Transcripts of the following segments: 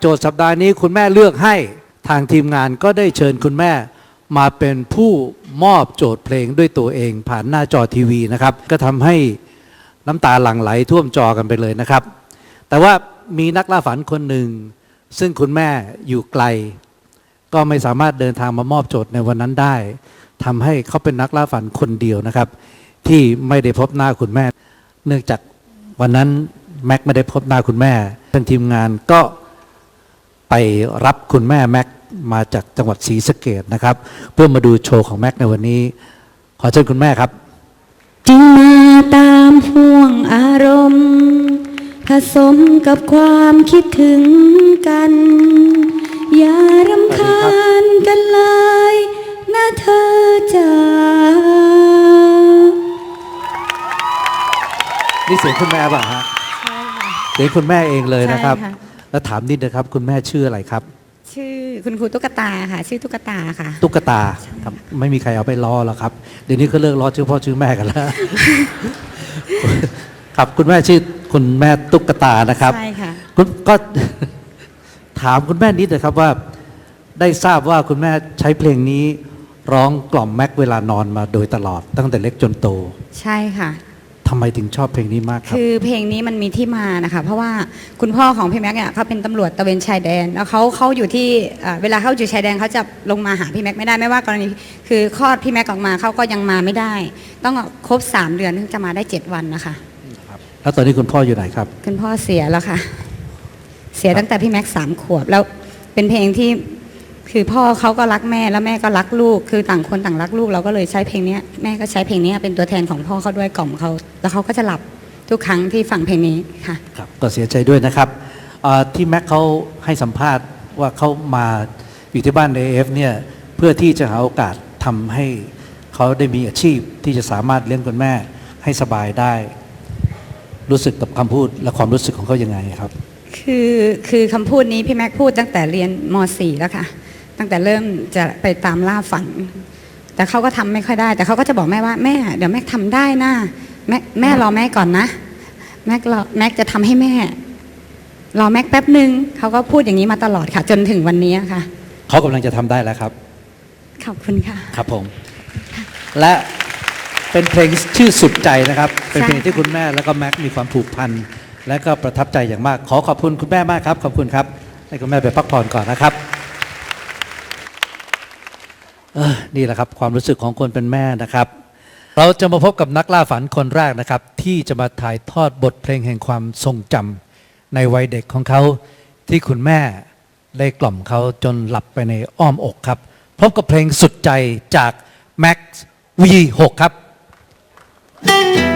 โจทย์สัปดาห์นี้คุณแม่เลือกให้ทางทีมงานก็ได้เชิญคุณแม่มาเป็นผู้มอบโจทย์เพลงด้วยตัวเอง ผ่านหน้าจอทีวีนะครับ ก็ทำให้น้ำตาหลั่งไหลท่วมจอกันไปเลยนะครับ แต่ว่ามีนักล่าฝันคนหนึ่ง ซึ่งคุณแม่อยู่ไกล ก็ไม่สามารถเดินทางมามอบโจทย์ในวันนั้นได้ทำให้เขาเป็นนักล่าฝันคนเดียวนะครับ ที่ไม่ได้พบหน้าคุณแม่ เนื่องจากวันนั้นแม็กไม่ได้พบหน้าคุณแม่ทางทีมงานก็ ไปรับคุณแม่แม็กมาจากจังหวัดศรีสะเกดนะครับ เพื่อมาดูโชว์ของแม็กในวันนี้ ขอเชิญคุณแม่ครับ จึงมาตามห่วงอารมณ์ ผสมกับความคิดถึงกัน อย่ารำคาญกันเลยนะเธอจ๋านี่เสียงคุณแม่ป่ะฮะเสียงคุณแม่เองเลยนะครับ ใช่ค่ะ แล้วถามนิดนะครับ คุณแม่ชื่ออะไรครับ ชื่อคุณครูตุ๊กตาค่ะ ชื่อตุ๊กตาค่ะ ตุ๊กตาครับไม่มีใครเอาไปล้อแล้วครับเดี๋ยวนี้ก็เลิกล้อชื่อพ่อชื่อแม่กันแล้วครับคุณแม่ชื่อคุณแม่ตุ๊กตานะครับใช่ค่ะคุณก็ถามคุณแม่นิดนะครับว่า ได้ทราบว่าคุณแม่ใช้เพลงนี้ร้องกล่อมแม็กเวลานอนมาโดยตลอดตั้งแต่เล็กจนโต ใช่ค่ะ ทำไมถึงชอบเพลงนี้มากครับคือเพลงนี้มันมีที่มานะคะ เพราะว่าคุณพ่อของพี่แม็กซ์เนี่ยเขาเป็นตำรวจตระเวนชายแดน แล้วเขาเขาอยู่ที่เอ่อเวลาเขาอยู่ชายแดนเขาจะลงมาหาพี่แม็กซ์ไม่ได้ไม่ว่ากรณีคือคลอดพี่แม็กซ์ออกมาเขาก็ยังมาไม่ได้ ต้องครบ3เดือนถึงจะมาได้7วันนะคะ แล้วตอนนี้คุณพ่ออยู่ไหนครับ คุณพ่อเสียแล้วค่ะ เสียตั้งแต่พี่แม็กซ์สามขวบแล้วเป็นเพลงที่ คือพ่อเขาก็รักแม่แล้วแม่ก็รักลูก คือต่างคนต่างรักลูกเราก็เลยใช้เพลงเนี้ยแม่ก็ใช้เพลงเนี้ยเป็นตัวแทนของพ่อเขาด้วยกล่อมเขาแล้วเขาก็จะหลับทุกครั้งที่ฟังเพลงนี้ค่ะครับก็เสียใจด้วยนะครับเอ่อที่แม็กเขาให้สัมภาษณ์ว่าเขามาอยู่ที่บ้านเอฟเนี่ยเพื่อที่จะหาโอกาสทำให้เขาได้มีอาชีพที่จะสามารถเลี้ยงคุณแม่ให้สบายได้ รู้สึกกับคำพูดและความรู้สึกของเขายังไงครับ คือคือคำพูดนี้พี่แม็กพูดตั้งแต่เรียนม .4 แล้วค่ะ ตั้งแต่เริ่มจะไปตามล่าฝัน แต่เขาก็ทำไม่ค่อยได้ แต่เขาก็จะบอกแม่ว่าแม่เดี๋ยวแม็กทำได้นะแม่แม่รอแม่ก่อนนะ แม็กรอแม็กจะทำให้แม่ รอแม็กแป๊บหนึ่งเขาก็พูดอย่างนี้มาตลอดค่ะ จนถึงวันนี้ค่ะเขากำลังจะทำได้แล้วครับ ขอบคุณค่ะ ครับผม และเป็นเพลงชื่อสุดใจนะครับ เป็นเพลงใช่ที่คุณแม่แล้วก็แม็กมีความผูกพันและก็ประทับใจอย่างมาก ขอขอบคุณคุณแม่มากครับ ขอบคุณครับ ให้คุณแม่ไปพักผ่อนก่อนนะครับเออ นี่แหละครับความรู้สึกของคนเป็นแม่นะครับ เราจะมาพบกับนักล่าฝันคนแรกนะครับ ที่จะมาถ่ายทอดบทเพลงแห่งความทรงจำในวัยเด็กของเขาที่คุณแม่ได้กล่อมเขาจนหลับไปในอ้อมอกครับ พบกับเพลงสุดใจจาก Max V6 ครับเ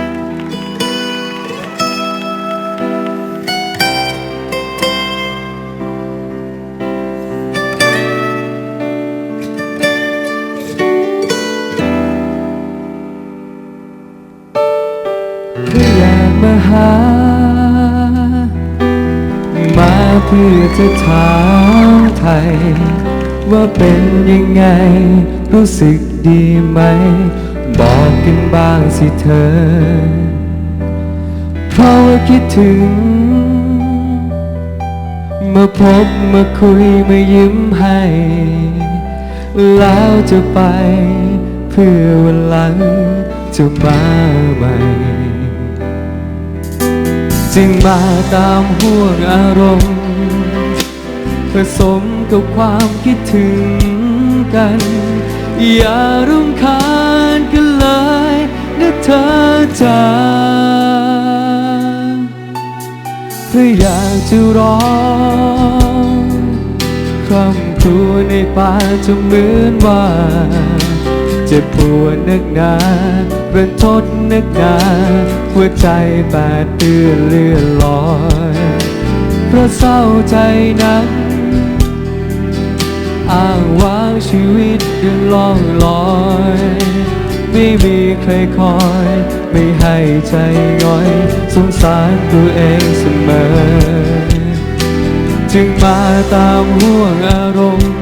เพื่อจะถามไทย ว่าเป็นยังไง รู้สึกดีไหม บอกกันบ้างสิเธอ เพราะว่าคิดถึง มาพบมาคุยมายิ้มให้ แล้วจะไป เพื่อวันหลังจะมาใหม่จึงมาตามห่วงอารมณ์ ผสมกับความคิดถึงกัน อย่ารำคาญกันเลยนะเธอจ๋าเพื่ออยากจะร้องคำครวญในป่าจะเหมือนว่าเจ็บปวดนักหนารันทดนักหนาหัวใจแปดเปื้อนเลื่อนลอย เพราะเศร้าใจนัก อ้างว้างชีวิตยังล่องลอย ไม่มีใครคอย ไม่ให้ใจง่อย สงสารตัวเองเสมอ จึงมาตามห่วงอารมณ์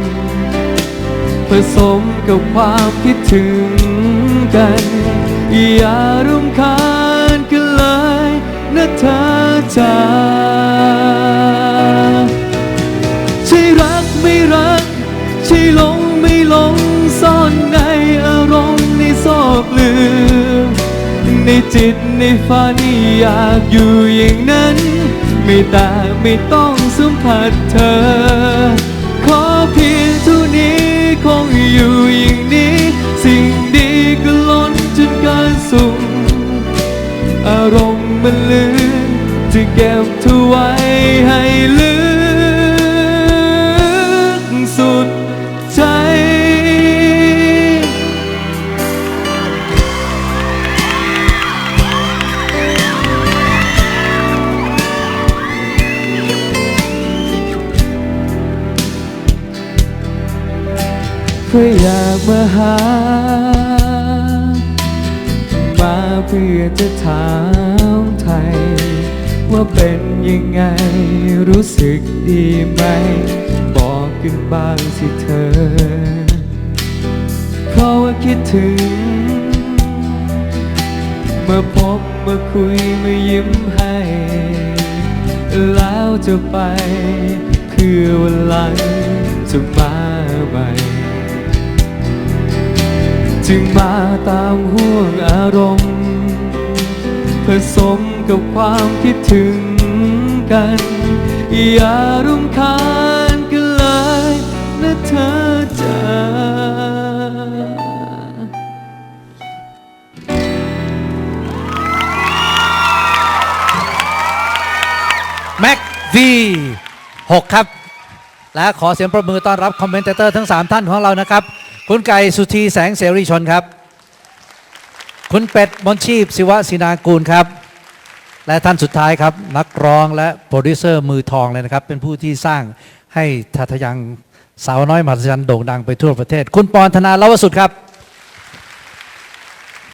ผสมกับความคิดถึงกัน อย่ารำคาญกันเลยนะเธอจ๋า จิตในฝันอยากอยู่อย่างนั้น ไม่แต่ไม่ต้องสัมผัสเธอขอ เพื่ออยากมาหา มาเพื่อจะถามไทย ว่าเป็นยังไงรู้สึกดีไหม บอกกันบ้างสิเธอ เพราะว่าคิดถึงเมื่อพบเมื่อคุยเมื่อยิ้มให้ แล้วจะไปเพื่อวันหลังจะมาใหม่ จึงมาตามห่วงอารมณ์ผสมกับความคิดถึงกัน อย่ารำคาญกันเลยนะเธอจ้าแม็กวี6ครับ และขอเสียงประมือต้อนรับคอมเมนเตอร์ทั้ง 3 ท่านของเรานะครับ คุณไก่สุธีแสงเสรีชนครับ คุณเป็ดมนชีพศิวะศินากูลครับ และท่านสุดท้ายครับ นักร้องและโปรดิวเซอร์มือทองเลยนะครับ เป็นผู้ที่สร้างให้ทัทยังสาวน้อยมหัศจรรย์โด่งดังไปทั่วประเทศ คุณปอนธนาลวสุดครับ